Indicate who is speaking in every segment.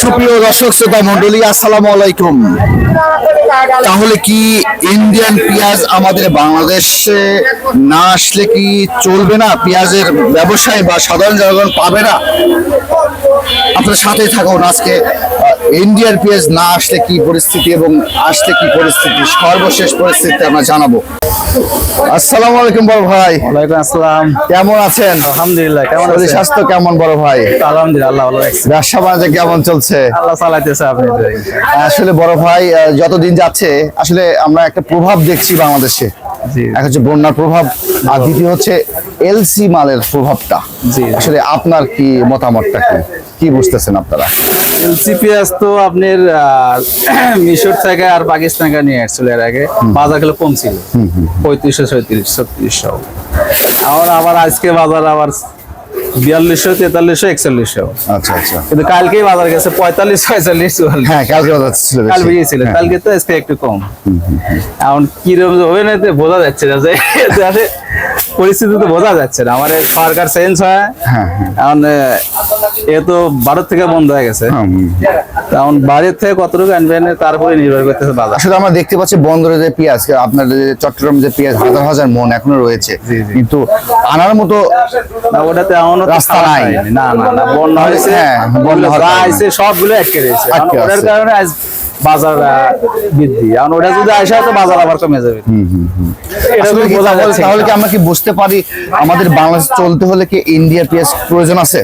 Speaker 1: সুপ্রিয় দর্শক, শ্রোতা মন্ডলী আসসালামু আলাইকুম। তাহলে কি ইন্ডিয়ান পেঁয়াজ আমাদের বাংলাদেশে না আসলে কি চলবে না? পেঁয়াজের ব্যবসায় বা সাধারণ জনগণ পাবে না? আপনার সাথে থাকুন আজকে। ইন্ডিয়ান পেঁয়াজ না আসলে কি পরিস্থিতি এবং আসলে কি পরিস্থিতি? সর্বশেষ পরিস্থিতি আমরা জানাব। আসসালামু আলাইকুম বড় ভাই।
Speaker 2: ওয়ালাইকুম আসসালাম।
Speaker 1: কেমন আছেন?
Speaker 2: আলহামদুলিল্লাহ কেমন
Speaker 1: শরীর
Speaker 2: আছেন?
Speaker 1: স্বাস্থ্য কেমন বড় ভাই?
Speaker 2: আলহামদুলিল্লাহ আল্লাহ ভালো রাখছে।
Speaker 1: ব্যবসা বাণিজ্য কেমন চলছে?
Speaker 2: আল্লাহ চালাইতেছে আপনি
Speaker 1: আসলে বড় ভাই যতদিন যাচ্ছে আসলে আমরা একটা প্রভাব দেখছি বাংলাদেশে। এক হচ্ছে বন্যার প্রভাব আর দ্বিতীয় হচ্ছে এলসি মালের প্রভাবটা। আসলে আপনার কি মতামতটা কি? কি বুঝতেছেন আপনারা?
Speaker 2: সিপিএস তো আপনার মিশর থেকে আর পাকিস্তান থেকে নিয়ে আসছিল এর আগে। বাজারগুলো কম ছিল। পঁয়ত্রিশশো ছয়ত্রিশ ছত্রিশশো। আবার আবার আজকে বাজার আবার বিয়াল্লিশশো তেতাল্লিশশো একচল্লিশশো।
Speaker 1: আচ্ছা আচ্ছা।
Speaker 2: কিন্তু কালকেই বাজার গেছে পঁয়তাল্লিশ ছয়চল্লিশ চুয়াল্লিশ।
Speaker 1: হ্যাঁ কালকে বাজার ছিল
Speaker 2: কাল বেরিয়েছিল
Speaker 1: হ্যাঁ।
Speaker 2: কালকে তো আজকে একটু কম। এখন কীরকম হবে না বোঝা যাচ্ছে না যে পরিস্থিতি তো বোঝা যাচ্ছে না। আমার সরকার চেঞ্জ হয়।
Speaker 1: হ্যাঁ, হ্যাঁ।
Speaker 2: এখন এ তো ভারত থেকে বন্ধ হয়ে গেছে। এখন বাইরের থেকে কতটুকু আনবেন তারপরে নির্ভর করতেছে বাজার।
Speaker 1: আসলে আমরা দেখতে পাচ্ছি বন্দরে যে পেঁয়াজ আপনার যে চট্টগ্রাম যে পেঁয়াজ হাজার হাজার মন এখনও রয়েছে। কিন্তু আনার মতো
Speaker 2: ওটাতে এমনও
Speaker 1: রাস্তা নাই।
Speaker 2: না না বন্যা হয়েছে
Speaker 1: হ্যাঁ, বন্যা হওয়ার
Speaker 2: যা
Speaker 1: কারণে।
Speaker 2: আইছে সবগুলো আটকে রয়েছে ওটার কারণে আজ বাজার বৃদ্ধি। ওটা যদি আসে তো বাজার আবার কমে যাবে।
Speaker 1: তাহলে- কি আমরা কি বুঝতে পারি আমাদের বাংলাদেশ চলতে হলে কি ইন্ডিয়া পেঁয়াজ প্রয়োজন আছে?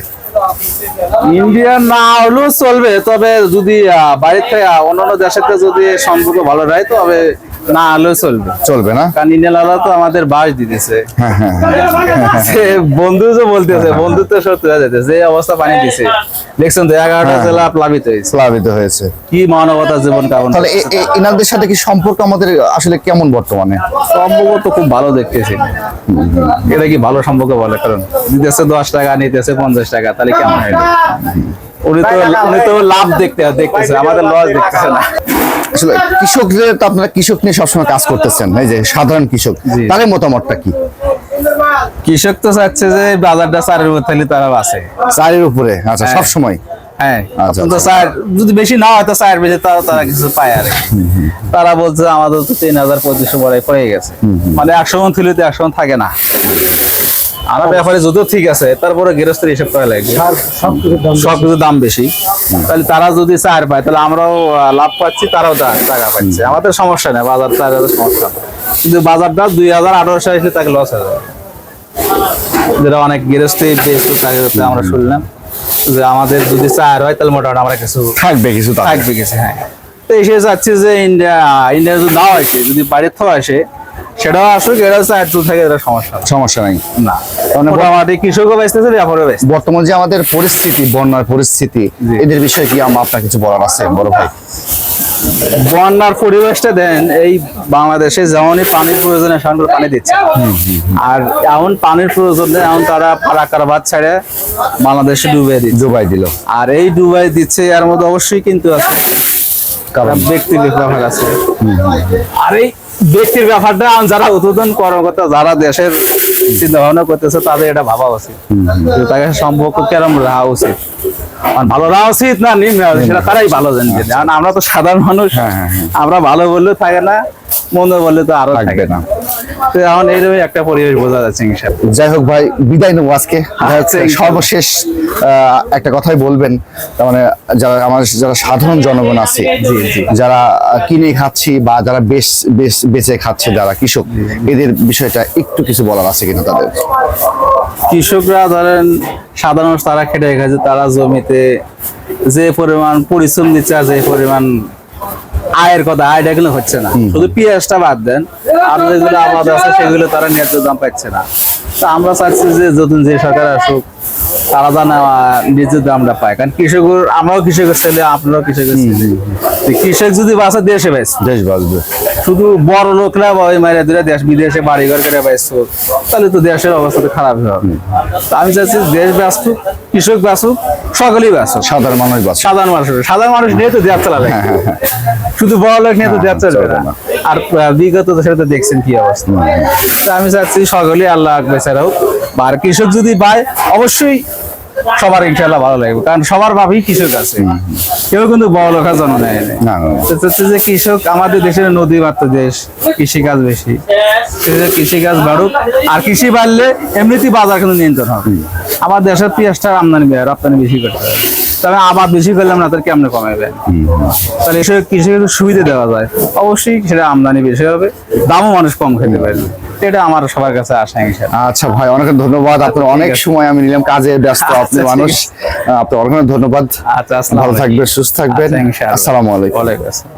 Speaker 2: ইন্ডিয়া না হলেও চলবে তবে যদি আহ, বাইরের থেকে অন্যান্য দেশের যদি সম্পর্ক ভালো হয় তবে না হলেও চলবে।
Speaker 1: চলবে না?
Speaker 2: ইন্ডিয়ানরা তো আমাদের বাস দিতেছে।
Speaker 1: হ্যাঁ হ্যাঁ হ্যাঁ।
Speaker 2: সে বন্ধু যে বলতেছে বন্ধুত্ব সত্যি হয়ে যেতেছে যে অবস্থা পানি দিছে। দেখছেন তো এগারোটা। জেলা প্লাবিত হয়েছে।
Speaker 1: প্লাবিত হয়েছে।
Speaker 2: কি মানবতা জীবন কামন
Speaker 1: তাহলে এনাদের সাথে কি সম্পর্ক আমাদের আসলে কেমন বর্তমানে?
Speaker 2: সম্পর্ক তো খুব ভালো দেখতেছি। এটা কি ভালো সম্পর্ক বলে? কারণ দিতেছে দশ টাকা নিতেছে পঞ্চাশ টাকা তাহলে কেমন হয়? উনি তো উনি তো লাভ দেখতে দেখতেছে আমাদের লস দেখতেছে না।
Speaker 1: আসলে কৃষকদের তো আপনারা কৃষক নিয়ে সবসময় কাজ করতেছেন। এই যে সাধারণ কৃষক। তাদের মতামতটা কি?
Speaker 2: কৃষক তো চাচ্ছে যে বাজারটা চারের উপর থাকলে তারা বাঁচে।
Speaker 1: চারের উপরে? আচ্ছা
Speaker 2: হ্যাঁ।
Speaker 1: সব সময়
Speaker 2: হ্যাঁ
Speaker 1: আচ্ছা,
Speaker 2: এখন তো চার যদি বেশি না হয় তো বেজে তাও তারা কিছু পায় আর তারা বলছে আমাদের তো তিন হাজার পঁচিশশো বড়াই পড়ে গেছে। মানে একশো মন থিলিতে একশো মন থাকে না। আমার ব্যাপারে যদিও ঠিক আছে তারপরে গৃহস্থের হিসাব করা লাগবে। দাম বেশি। তাহলে তারা যদি চার পায় তাহলে আমরাও লাভ পাচ্ছি তারাও টাকা পাচ্ছে। আমাদের সমস্যা নেই বাজার সমস্যা। কিন্তু বাজারটা দুই হাজার আঠারোশো আসলে তাকে লস হয়ে যেটা অনেক গৃহস্থী তাকে আমরা শুনলাম। যে আমাদের যদি চার হয় তাহলে মোটামুটি আমরা কিছু
Speaker 1: থাকবে কিছু।
Speaker 2: থাকবে কিছু হ্যাঁ। তো এসে যাচ্ছে যে ইন্ডিয়া ইন্ডিয়া যদি নাও আসে যদি বাড়ির থেকে আসে সেটাও আসুক এটা চার চুল থাকে এটা সমস্যা
Speaker 1: সমস্যা নাই।
Speaker 2: না। মোটামুটি কৃষকও বেচতেছে ব্যাপারও বেচতেছে।
Speaker 1: বর্তমান যে আমাদের পরিস্থিতি বন্যার পরিস্থিতি এদের বিষয়ে কি আমার আপনার কিছু বলার আছে বড় ভাই?
Speaker 2: বন্যার পরিবেশটা দেন এই বাংলাদেশে যেমনই পানির প্রয়োজনে সেমন করে পানি দিচ্ছে। আর এমন পানির প্রয়োজনে এমন তারা পারাকারবাদ ছেড়ে বাংলাদেশে ডুবে দিচ্ছে।
Speaker 1: জোবাই দিল।
Speaker 2: আর এই ডুবাই দিচ্ছে এর মধ্যে অবশ্যই কিন্তু আছে।
Speaker 1: কারণ
Speaker 2: ব্যক্তির ব্যাপার আছে। আর এই ব্যক্তির ব্যাপারটা যারা উদ্বোধন কর্মকর্তা যারা দেশের চিন্তা ভাবনা করতেছে তাদের এটা ভাবা উচিত তাকে সম্পর্ক কেরম রাখা উচিত আর ভালো রাখা উচিত না নিম্ন সেটা তারাই ভালো জানবে কারণ আমরা তো সাধারণ মানুষ
Speaker 1: হ্যাঁ, হ্যাঁ, হ্যাঁ।
Speaker 2: আমরা ভালো বললেও থাকে না মন্দ বললে তো
Speaker 1: আরও
Speaker 2: থাকে
Speaker 1: না।
Speaker 2: তো এখন এইরকম একটা পরিবেশ বোঝা যাচ্ছে
Speaker 1: যাই হোক ভাই বিদায় নেব আজকে।
Speaker 2: আচ্ছা,
Speaker 1: সর্বশেষ একটা কথাই বলবেন। তার মানে যারা আমার যারা সাধারণ জনগণ আছে যারা কিনে খাচ্ছি বা যারা বেশ বেশ বেচে খাচ্ছে যারা কৃষক এদের বিষয়টা একটু কিছু বলার আছে কিনা তাদের?
Speaker 2: কৃষকরা ধরেন সাধারণ তারা খেটে খাচ্ছে তারা জমিতে যে পরিমাণ পরিশ্রম দিচ্ছে আর যে পরিমাণ আয়ের কথা আয়টা এগুলো হচ্ছে না। শুধু পিএসটা বাদ দেন। আর যেগুলো আবাদ আছে সেগুলো তারা ন্যায্য দাম পাচ্ছে না। তো আমরা চাচ্ছি যে যতদিন যে সরকার আসুক তারা যেন ন্যায্য দামটা পায় কারণ কৃষকের আমরাও কৃষকের ছেলে আপনারাও কৃষকের ছেলে। কৃষক যদি বাঁচে দেশে বেঁচে।
Speaker 1: দেশ বাঁচবে।
Speaker 2: শুধু বড় লোকরা ওই মায়েরা দিলে দেশ বিদেশে বাড়ি ঘর করে ব্যস্ত তাহলে তো দেশের অবস্থা তো খারাপ হবে। আমি চাচ্ছি দেশ ব্যস্ত কৃষক বাঁচুক সকলেই বাঁচুক।
Speaker 1: সাধারণ মানুষ বাঁচবে
Speaker 2: সাধারণ মানুষ সাধারণ মানুষ নিয়ে তো দেশ চালা লাগে শুধু বড় লোক নিয়ে তো দেশ চলবে না। আর বিগত সেটা তো দেখছেন কি অবস্থা। তো আমি চাচ্ছি সকলেই আল্লাহ বেচারা হোক। বা আর কৃষক যদি পায় অবশ্যই সবার ইনশাল্লাহ ভালো লাগবে। কারণ সবার ভাবি কৃষক আছে। কেউ কিন্তু বড় লোকের জন্ম নেয় যে কৃষক আমাদের দেশের নদী মাত্র দেশ কৃষিকাজ বেশি। কৃষিকাজ বাড়ুক। আর কৃষি বাড়লে এমনিতেই বাজার কিন্তু নিয়ন্ত্রণ হবে। আমার দেশের পেঁয়াজটার আমদানি রপ্তানি বেশি করতে হবে তবে আবার বেশি করলে আমরা তাদের কেমনে কমাবেন তাহলে এসব কৃষকের সুবিধা দেওয়া যায়। অবশ্যই সেটা আমদানি বেশি হবে। দামও মানুষ কম খেতে পারবে। এটা আমার সবার কাছে আসা
Speaker 1: আচ্ছা ভাই অনেক ধন্যবাদ। আপনার অনেক সময় আমি নিলাম কাজে ব্যস্ত
Speaker 2: আচ্ছা,
Speaker 1: আপনি মানুষ। আপনার অনেক ধন্যবাদ।
Speaker 2: আচ্ছা
Speaker 1: ভালো। থাকবেন সুস্থ থাকবেন।
Speaker 2: আচ্ছা।
Speaker 1: আসসালামু আলাইকুম।
Speaker 2: ওয়ালাইকুম আসসালাম।